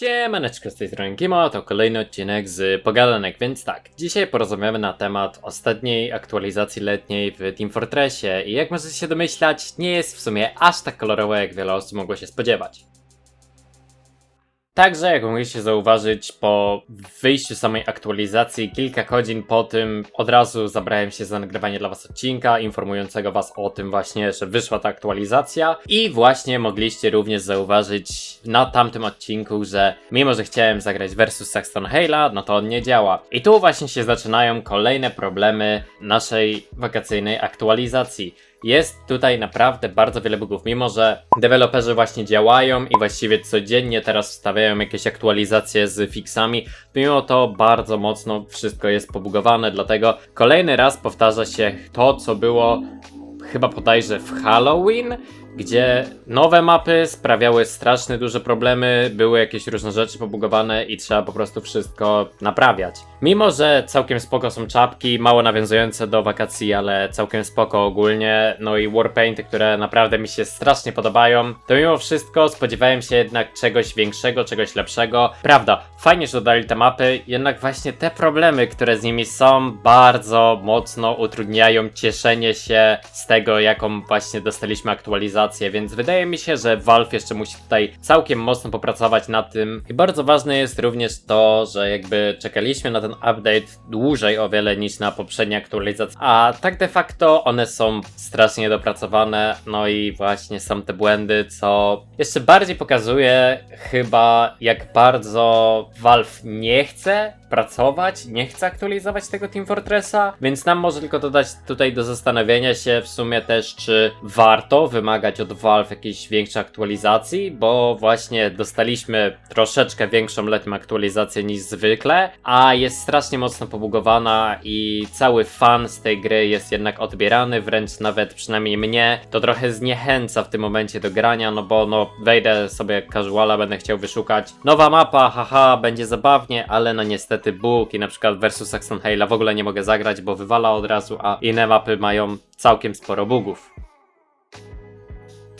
Siemaneczko z tej strony Kimo, to kolejny odcinek z Pogadanek, więc tak, dzisiaj porozmawiamy na temat ostatniej aktualizacji letniej w Team Fortressie i jak możecie się domyślać, nie jest w sumie aż tak kolorowo jak wiele osób mogło się spodziewać. Także, jak mogliście zauważyć, po wyjściu samej aktualizacji, kilka godzin po tym, od razu zabrałem się za nagrywanie dla Was odcinka, informującego Was o tym właśnie, że wyszła ta aktualizacja. I właśnie mogliście również zauważyć na tamtym odcinku, że mimo, że chciałem zagrać versus Saxton Hale'a, no to on nie działa. I tu właśnie się zaczynają kolejne problemy naszej wakacyjnej aktualizacji. Jest tutaj naprawdę bardzo wiele bugów, mimo że deweloperzy właśnie działają i właściwie codziennie teraz wstawiają jakieś aktualizacje z fixami, mimo to bardzo mocno wszystko jest pobugowane, dlatego kolejny raz powtarza się to, co było chyba bodajże w Halloween, gdzie nowe mapy sprawiały strasznie duże problemy, były jakieś różne rzeczy pobugowane i trzeba po prostu wszystko naprawiać. Mimo, że całkiem spoko są czapki, mało nawiązujące do wakacji, ale całkiem spoko ogólnie, no i warpainty, które naprawdę mi się strasznie podobają, to mimo wszystko spodziewałem się jednak czegoś większego, czegoś lepszego. Prawda, fajnie, że dodali te mapy, jednak właśnie te problemy, które z nimi są, bardzo mocno utrudniają cieszenie się z tego, jaką właśnie dostaliśmy aktualizację, więc wydaje mi się, że Valve jeszcze musi tutaj całkiem mocno popracować nad tym. I bardzo ważne jest również to, że jakby czekaliśmy na ten update dłużej o wiele niż na poprzednie aktualizacje, a tak de facto one są strasznie dopracowane, no i właśnie są te błędy, co jeszcze bardziej pokazuje chyba jak bardzo Valve nie chce pracować, nie chce aktualizować tego Team Fortressa, więc nam może tylko dodać tutaj do zastanowienia się w sumie też, czy warto wymagać od Valve jakiejś większej aktualizacji, bo właśnie dostaliśmy troszeczkę większą letnią aktualizację niż zwykle, a jest strasznie mocno pobugowana i cały fan z tej gry jest jednak odbierany, wręcz nawet przynajmniej mnie to trochę zniechęca w tym momencie do grania, no bo no wejdę sobie casuala, będę chciał wyszukać nowa mapa, haha, będzie zabawnie, ale no niestety bóg i na przykład versus Saxon Hale'a w ogóle nie mogę zagrać, bo wywala od razu, a inne mapy mają całkiem sporo bugów.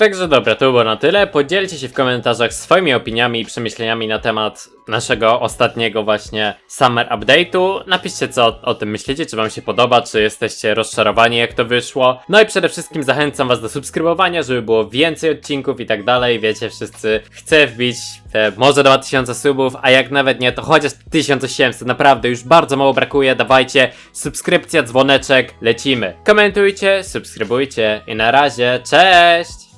Także dobra, to było na tyle. Podzielcie się w komentarzach swoimi opiniami i przemyśleniami na temat naszego ostatniego właśnie Summer Update'u. Napiszcie co o, o tym myślicie, czy wam się podoba, czy jesteście rozczarowani jak to wyszło. No i przede wszystkim zachęcam was do subskrybowania, żeby było więcej odcinków i tak dalej. Wiecie, wszyscy chcę wbić te może 2000 subów, a jak nawet nie, to chociaż 1800. Naprawdę już bardzo mało brakuje. Dawajcie subskrypcja, dzwoneczek, lecimy. Komentujcie, subskrybujcie i na razie, cześć!